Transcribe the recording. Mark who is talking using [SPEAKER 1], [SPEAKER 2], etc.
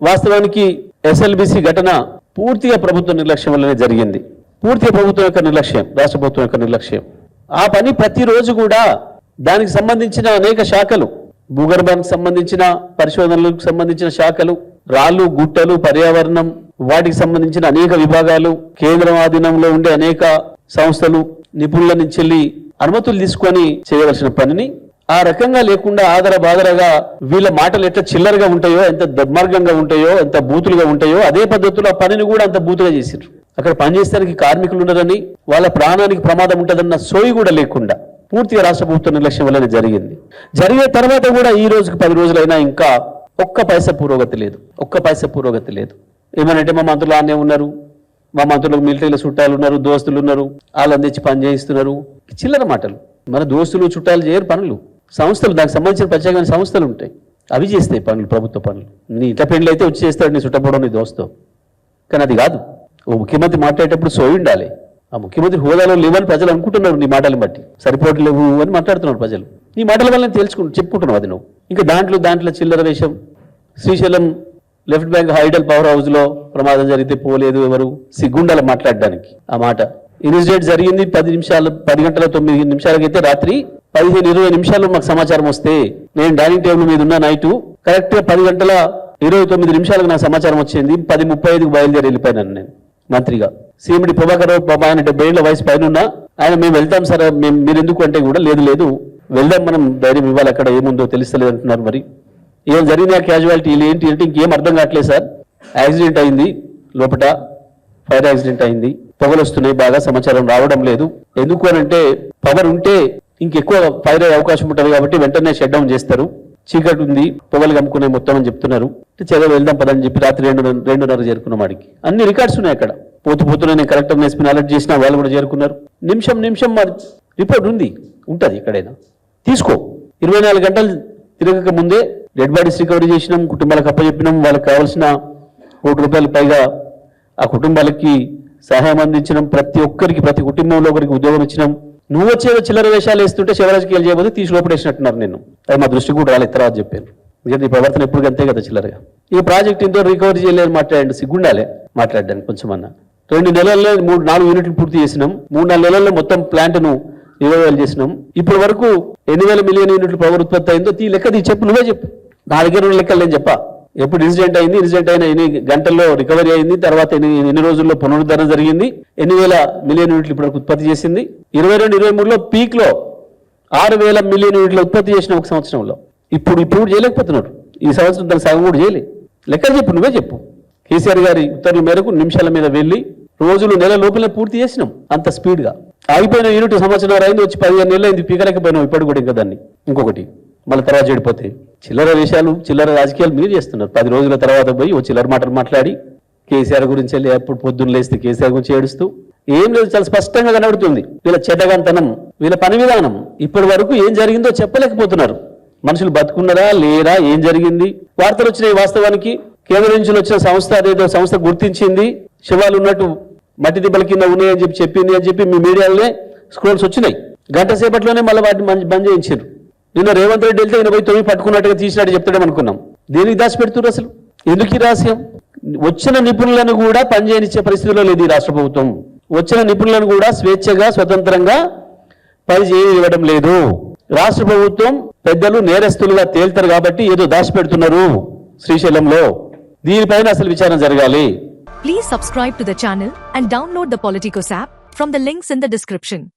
[SPEAKER 1] వాస్తవానికి ఎస్ఎల్బిసి ఘటన పూర్తిగా ప్రభుత్వ నిర్లక్ష్యం వల్లనే జరిగింది. పూర్తిగా ప్రభుత్వం యొక్క నిర్లక్ష్యం రాష్ట్ర ప్రభుత్వం యొక్క నిర్లక్ష్యం. ఆ పని ప్రతిరోజు కూడా దానికి సంబంధించిన అనేక శాఖలు భూగర్భానికి సంబంధించిన పరిశోధనలకు సంబంధించిన శాఖలు రాళ్ళు గుట్టలు పర్యావరణం వాటికి సంబంధించిన అనేక విభాగాలు కేంద్రం ఆధీనంలో ఉండే అనేక సంస్థలు నిపుణుల నుంచి వెళ్ళి అనుమతులు తీసుకొని చేయవలసిన పనిని ఆ రకంగా లేకుండా ఆదర బాదరగా వీళ్ళ మాటలు ఎట్లా చిల్లరగా ఉంటాయో ఎంత దుర్మార్గంగా ఉంటాయో ఎంత బూతులుగా ఉంటాయో అదే పద్ధతిలో ఆ పనిని కూడా అంత బూతుగా చేశారు అక్కడ పనిచేసేదానికి కార్మికులు ఉన్నారని వాళ్ళ ప్రాణానికి ప్రమాదం ఉంటుందన్న సోయి కూడా లేకుండా పూర్తిగా రాష్ట్ర ప్రభుత్వ నిర్లక్ష్యం వల్లనే జరిగింది. జరిగే తర్వాత కూడా ఈ రోజుకి పది రోజులైనా ఇంకా ఒక్క పైస పురోగతి లేదు. ఒక్క పైసా పురోగతి లేదు. ఏమనంటే మా మంత్రులు ఆనే ఉన్నారు. మా మంత్రులకు మిలిటరీలో చుట్టాలు ఉన్నారు దోస్తులు ఉన్నారు. వాళ్ళని తెచ్చి పని చేయిస్తున్నారు. చిల్లర మాటలు. మన దోస్తులు చుట్టాలు చేయరు పనులు. సంస్థలు దానికి సంబంధించిన ప్రత్యేకమైన సంస్థలు ఉంటాయి. అవి చేస్తాయి పనులు ప్రభుత్వ పనులు. నీ ఇంట పెళ్ళి అయితే వచ్చి చేస్తాడు నీ చుట్టపోవడం నీ దోస్తో. కానీ అది కాదు. ఓ ముఖ్యమంత్రి మాట్లాడేటప్పుడు సోయి ఉండాలి. ఆ ముఖ్యమంత్రి హోదాలో లేవని ప్రజలు అనుకుంటున్నారు నీ మాటలను బట్టి. సరిపోవట్లేవు అని మాట్లాడుతున్నారు ప్రజలు. నీ మాటల వల్ల తెలుసుకుంటు చెప్పుకుంటున్నావు అది నువ్వు. ఇంకా దాంట్లో దాంట్లో చిల్లర వేషం. Srisailam left bank hydel power హౌస్లో ప్రమాదం జరిగితే పోలేదు ఎవరు? సిగ్గుండాలి మాట్లాడడానికి. ఆ మాట. ఇన్సిడెంట్ జరిగింది పది నిమిషాలు పది గంటల తొమ్మిది నిమిషాలకైతే రాత్రి పదిహేను ఇరవై నిమిషాలు మాకు సమాచారం వస్తే నేను డైనింగ్ టేబుల్ మీద ఉన్న నైట్ కరెక్ట్గా పది గంటల ఇరవై తొమ్మిది నిమిషాలకు నాకు సమాచారం వచ్చింది. పది ముప్పై ఐదుకు బయలుదేరి వెళ్ళిపోయినాను నేను మంత్రిగా. సీఎండి ప్రభాకర్ రావు బాబా ఆయన డెబ్బై ఏళ్ళ వయసు పైన ఉన్నా. ఆయన మేము వెళ్తాం సార్ మేము మీరు ఎందుకు అంటే కూడా లేదు లేదు. వెళ్దాం మనం ధైర్యం ఇవ్వాలి అక్కడ ఏముందో తెలుస్తలేదు అంటున్నారు మరి. ఏం జరిగిన క్యాజువాలిటీ ఏంటి? అంటే ఇంకేం అర్థం కావట్లేదు సార్. యాక్సిడెంట్ అయింది లోపల ఫైర్ యాక్సిడెంట్ అయింది. పొగలు వస్తున్నాయి బాగా సమాచారం రావడం లేదు. ఎందుకు అని అంటే పవర్ ఉంటే ఇంకెక్కువ ఫైర్ అయ్యే అవకాశం ఉంటుంది కాబట్టి వెంటనే షట్ డౌన్ చేస్తారు. చీకటి ఉంది పొగలు కమ్ముకునే మొత్తం అని చెప్తున్నారు. చదువు వెళ్దాం పదని చెప్పి రాత్రి రెండు రెండున్నర చేరుకున్నాం వాడికి అన్ని రికార్డ్స్ ఉన్నాయి అక్కడ. పోతు పోతూనే నేను కలెక్టర్ ఎస్పీని అలర్ట్ చేసిన వాళ్ళు కూడా చేరుకున్నారు. నిమిషం నిమిషం మరి రిపోర్ట్ ఉంది. ఉంటుంది ఎక్కడైనా. తీసుకో. ఇరవై నాలుగు గంటలు తిరగక ముందే డెడ్ బాడీస్ రికవరీ చేసినాం కుటుంబాలకు అప్పచెప్పినాం వాళ్ళకి కావాల్సిన కోటి రూపాయలు పైగా ఆ కుటుంబాలకి సహాయం అందించడం ప్రతి ఒక్కరికి ప్రతి కుటుంబంలో ఒకరికి ఉద్యోగం ఇచ్చినాం. నువ్వు వచ్చే చిల్లర వేషాలు వేస్తుంటే శివరాజకీయాలు చేయబోతే తీసి లోపడేసినట్టున్నారు నేను అది మా దృష్టి కూడా రాలేదు తర్వాత చెప్పాను. ఎందుకంటే ఈ ప్రవర్తన ఎప్పుడు అంతే కదా చిల్లరగా. ఈ ప్రాజెక్ట్ ఇంతో రికవరీ చేయలేదు మాట్లాడండి సిగ్గుండాలే మాట్లాడడానికి కొంచెం అన్న రెండు నెలల్లో మూడు నాలుగు యూనిట్లు పూర్తి చేసినాం. మూడు నాలుగు నెలల్లో మొత్తం ప్లాంట్ను ఇరవై వేలు చేసినాం. ఇప్పటి వరకు ఎన్ని వేల మిలియన్ యూనిట్లు పవర్ ఉత్పత్తి అయిందో తీ లెక్క తీ చెప్పు నువ్వే చెప్పు. నా దగ్గర ఉన్న లెక్కలు నేను చెప్పా. ఎప్పుడు ఇన్సిడెంట్ అయింది ఇన్సిడెంట్ అయిన ఎన్ని గంటల్లో రికవరీ అయింది తర్వాత ఎన్ని ఎన్ని రోజుల్లో పునరుద్ధరణ జరిగింది ఎన్ని వేల మిలియన్ యూనిట్లు ఇప్పుడు ఉత్పత్తి చేసింది. ఇరవై రెండు ఇరవై మూడులో పీక్లో ఆరు వేల మిలియన్ యూనిట్లు ఉత్పత్తి చేసిన ఒక సంవత్సరంలో. ఇప్పుడు ఇప్పుడు చేయలేకపోతున్నాడు చేయలేకపోతున్నారు. ఈ సంవత్సరం దాని సగం కూడా చేయలే. లెక్క చెప్పు నువ్వే చెప్పు. కేసీఆర్ గారి ఉత్తర్వుల మేరకు నిమిషాల మీద వెళ్ళి రోజులు నెల లోపలే పూర్తి చేసినాం అంత స్పీడ్గా. ఆగిపోయిన యూనిట్ సంవత్సరం అయింది వచ్చి పదిహేను నెలలు అయింది పీకలేకపోయినాం ఇప్పటి కూడా ఇంకా దాన్ని. ఇంకొకటి మళ్ళీ తర్వాత చెడిపోతే. చిల్లర విషయాలు చిల్లర రాజకీయాలు మీరు చేస్తున్నారు. పది రోజుల తర్వాత పోయి ఓ చిల్లర మాటలు మాట్లాడి కేసీఆర్ గురించి వెళ్ళి ఎప్పుడు పొద్దున్న లేస్తే కేసీఆర్ గురించి ఏడుస్తూ ఏం లేదు చాలా స్పష్టంగా కనబడుతుంది. వీళ్ళ చెడ్డగంతనం వీళ్ళ పని విధానం ఇప్పటి వరకు ఏం జరిగిందో చెప్పలేకపోతున్నారు. మనుషులు బతుకున్నారా లేరా ఏం జరిగింది? వార్తలు వచ్చినాయి వాస్తవానికి. కేంద్రం నుంచి వచ్చిన సంస్థ అదేదో సంస్థ గుర్తించింది. శివాలు ఉన్నట్టు మట్టి దిబ్బల కింద ఉన్నాయని చెప్పి చెప్పింది అని చెప్పి మీ మీడియాలోనే స్క్రోల్స్ వచ్చినాయి. గంట సేపట్లోనే మళ్ళీ వాటిని మంచి బంద్ చేయించారు. నిన్న రేవంత్ రెడ్డి వెళ్తే ఈయన పోయి తొమ్మిది పట్టుకున్నట్టుగా తీసినట్టు చెప్తాడేమో అనుకున్నాం. దేనికి దాచిపెడుతున్నారు అసలు? ఎందుకు ఈ రహస్యం? వచ్చిన నిపుణులను కూడా పనిచేయనిచ్చే పరిస్థితిలో లేదు ఈ రాష్ట్ర ప్రభుత్వం. వచ్చిన నిపుణులను కూడా స్వేచ్ఛగా స్వతంత్రంగా పనిచేయనివ్వడం లేదు. రాష్ట్ర ప్రభుత్వం పెద్దలు నేరస్తులుగా తేల్తారు కాబట్టి ఏదో దాచిపెడుతున్నారు శ్రీశైలంలో. దీనిపైన అసలు విచారణ జరగాలి.
[SPEAKER 2] Please subscribe to the channel and download the Politicos app from the links in the description